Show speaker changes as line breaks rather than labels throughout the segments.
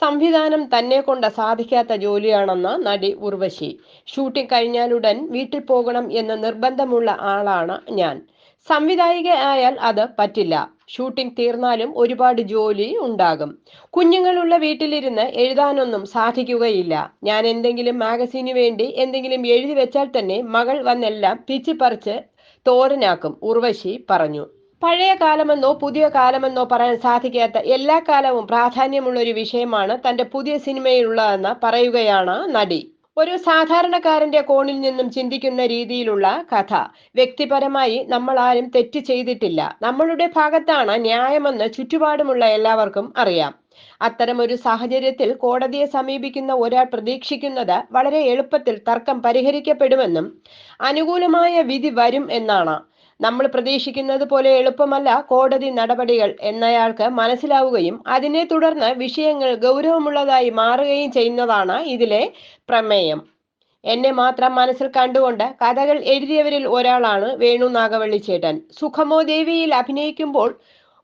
സംവിധാനം തന്നെ കൊണ്ട് സാധിക്കാത്ത ജോലിയാണെന്ന് നടി ഉർവശി. ഷൂട്ടിംഗ് കഴിഞ്ഞാലുടൻ വീട്ടിൽ പോകണം എന്ന് നിർബന്ധമുള്ള ആളാണ് ഞാൻ. സംവിധായിക ആയാൽ അത് പറ്റില്ല. ഷൂട്ടിംഗ് തീർന്നാലും ഒരുപാട് ജോലി ഉണ്ടാകും. കുഞ്ഞുങ്ങളുള്ള വീട്ടിലിരുന്ന് എഴുതാനൊന്നും സാധിക്കുകയില്ല. ഞാൻ എന്തെങ്കിലും മാഗസീന് വേണ്ടി എന്തെങ്കിലും എഴുതി വെച്ചാൽ തന്നെ മകൾ വന്നെല്ലാം പിച്ചിപ്പറിച്ച് തോരനാക്കും ഉർവശി പറഞ്ഞു. പഴയ കാലമെന്നോ പുതിയ കാലമെന്നോ പറയാൻ സാധിക്കാത്ത എല്ലാ കാലവും പ്രാധാന്യമുള്ള ഒരു വിഷയമാണ് തന്റെ പുതിയ സിനിമയിലുള്ളതെന്ന് പറയുകയാണ് നടി. ഒരു സാധാരണക്കാരന്റെ കോണിൽ നിന്നും ചിന്തിക്കുന്ന രീതിയിലുള്ള കഥ. വ്യക്തിപരമായി നമ്മൾ ആരും തെറ്റ് ചെയ്തിട്ടില്ല. നമ്മളുടെ ഭാഗത്താണ് ന്യായമെന്ന് ചുറ്റുപാടുമുള്ള എല്ലാവർക്കും അറിയാം. അത്തരം ഒരു സാഹചര്യത്തിൽ കോടതിയെ സമീപിക്കുന്ന ഒരാൾ പ്രതീക്ഷിക്കുന്നത് വളരെ എളുപ്പത്തിൽ തർക്കം പരിഹരിക്കപ്പെടുമെന്നും അനുകൂലമായ വിധി വരും എന്നാണ്. നമ്മൾ പ്രതീക്ഷിക്കുന്നത് പോലെ എളുപ്പമല്ല കോടതി നടപടികൾ എന്നയാൾക്ക് മനസ്സിലാവുകയും അതിനെ തുടർന്ന് വിഷയങ്ങൾ ഗൗരവമുള്ളതായി മാറുകയും ചെയ്യുന്നതാണ് ഇതിലെ പ്രമേയം. എന്നെ മാത്രം മനസ്സിൽ കണ്ടുകൊണ്ട് കഥകൾ എഴുതിയവരിൽ ഒരാളാണ് വേണു നാഗവള്ളി ചേട്ടൻ സുഖമോ ദേവിയിൽ അഭിനയിക്കുമ്പോൾ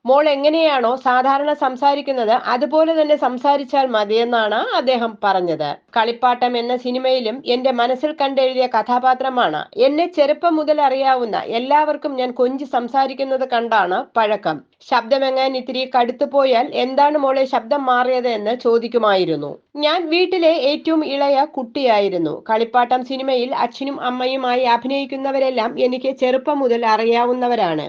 മോൾ എങ്ങനെയാണോ സാധാരണ സംസാരിക്കുന്നത് അതുപോലെ തന്നെ സംസാരിച്ചാൽ മതിയെന്നാണ് അദ്ദേഹം പറഞ്ഞത്. കളിപ്പാട്ടം എന്ന സിനിമയിലും എന്റെ മനസ്സിൽ കണ്ടെഴുതിയ കഥാപാത്രമാണ്. എന്നെ ചെറുപ്പം മുതൽ അറിയാവുന്ന എല്ലാവർക്കും ഞാൻ കൊഞ്ചി സംസാരിക്കുന്നത് കണ്ടാണ് പഴക്കം. ശബ്ദമെങ്ങാൻ ഇത്തിരി കടുത്തു പോയാൽ എന്താണ് മോളെ ശബ്ദം മാറിയത് എന്ന് ചോദിക്കുമായിരുന്നു. ഞാൻ വീട്ടിലെ ഏറ്റവും ഇളയ കുട്ടിയായിരുന്നു. കളിപ്പാട്ടം സിനിമയിൽ അച്ഛനും അമ്മയുമായി അഭിനയിക്കുന്നവരെല്ലാം എനിക്ക് ചെറുപ്പം മുതൽ അറിയാവുന്നവരാണ്.